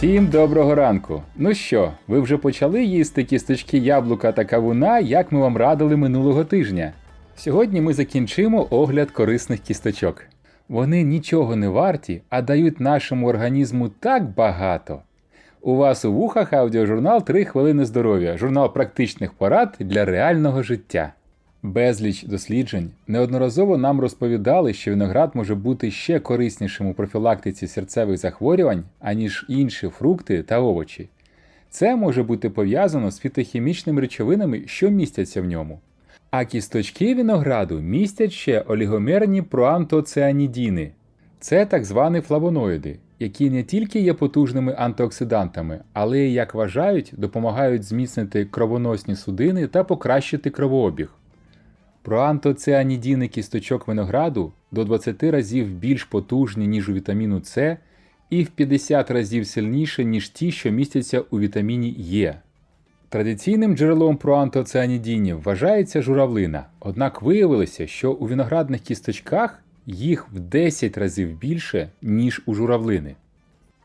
Всім доброго ранку. Ну що, ви вже почали їсти кісточки яблука та кавуна, як ми вам радили минулого тижня? Сьогодні ми закінчимо огляд корисних кісточок. Вони нічого не варті, а дають нашому організму так багато. У вас у вухах аудіожурнал «3 хвилини здоров'я, журнал практичних порад для реального життя. Безліч досліджень неодноразово нам розповідали, що виноград може бути ще кориснішим у профілактиці серцевих захворювань, аніж інші фрукти та овочі. Це може бути пов'язано з фітохімічними речовинами, що містяться в ньому. А кісточки винограду містять ще олігомерні проантоціанідіни. Це так звані флавоноїди, які не тільки є потужними антиоксидантами, але як вважають, допомагають зміцнити кровоносні судини та покращити кровообіг. Проантоціанідіни кісточок винограду до 20 разів більш потужні, ніж у вітаміну С, і в 50 разів сильніше, ніж ті, що містяться у вітаміні Е. Традиційним джерелом проантоціанідінів вважається журавлина, однак виявилося, що у виноградних кісточках їх в 10 разів більше, ніж у журавлини.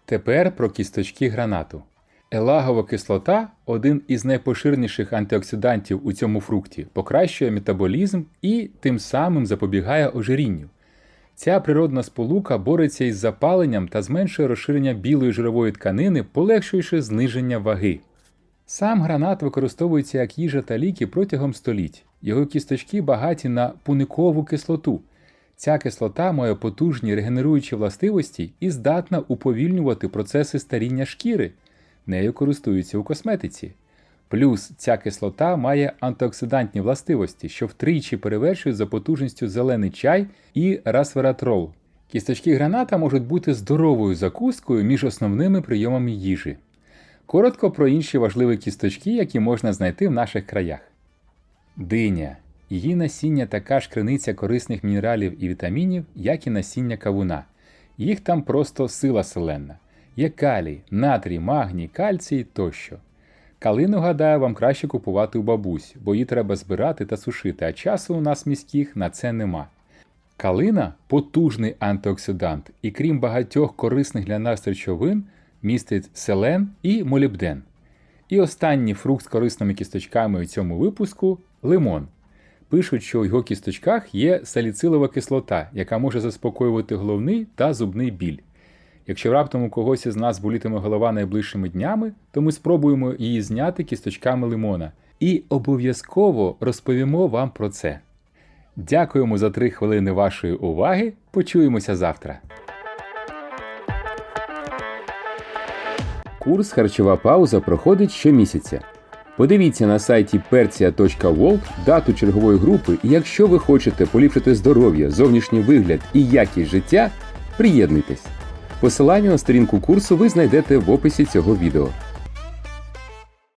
Тепер про кісточки гранату. Елагова кислота один із найпоширеніших антиоксидантів у цьому фрукті, покращує метаболізм і тим самим запобігає ожирінню. Ця природна сполука бореться із запаленням та зменшує розширення білої жирової тканини, полегшуючи зниження ваги. Сам гранат використовується як їжа та ліки протягом століть. Його кісточки багаті на пуникову кислоту. Ця кислота має потужні регенеруючі властивості і здатна уповільнювати процеси старіння шкіри. Нею користуються у косметиці. Плюс ця кислота має антиоксидантні властивості, що втричі перевершують за потужністю зелений чай і расвератрол. Кісточки граната можуть бути здоровою закускою між основними прийомами їжі. Коротко про інші важливі кісточки, які можна знайти в наших краях. Диня. Її насіння така ж криниця корисних мінералів і вітамінів, як і насіння кавуна. Їх там просто сила селенна. Є калій, натрій, магній, кальцій тощо. Калину, гадаю, вам краще купувати у бабусь, бо її треба збирати та сушити, а часу у нас міських на це нема. Калина потужний антиоксидант, і крім багатьох корисних для нас речовин, містить селен і молібден. І останній фрукт з корисними кісточками у цьому випуску лимон. Пишуть, що у його кісточках є саліцилова кислота, яка може заспокоювати головний та зубний біль. Якщо раптом у когось із нас болітиме голова найближчими днями, то ми спробуємо її зняти кісточками лимона і обов'язково розповімо вам про це. Дякуємо за 3 хвилини вашої уваги. Почуємося завтра. Курс Харчова пауза проходить щомісяця. Подивіться на сайті persia.world дату чергової групи, і якщо ви хочете поліпшити здоров'я, зовнішній вигляд і якість життя, приєднуйтесь. Посилання на сторінку курсу ви знайдете в описі цього відео.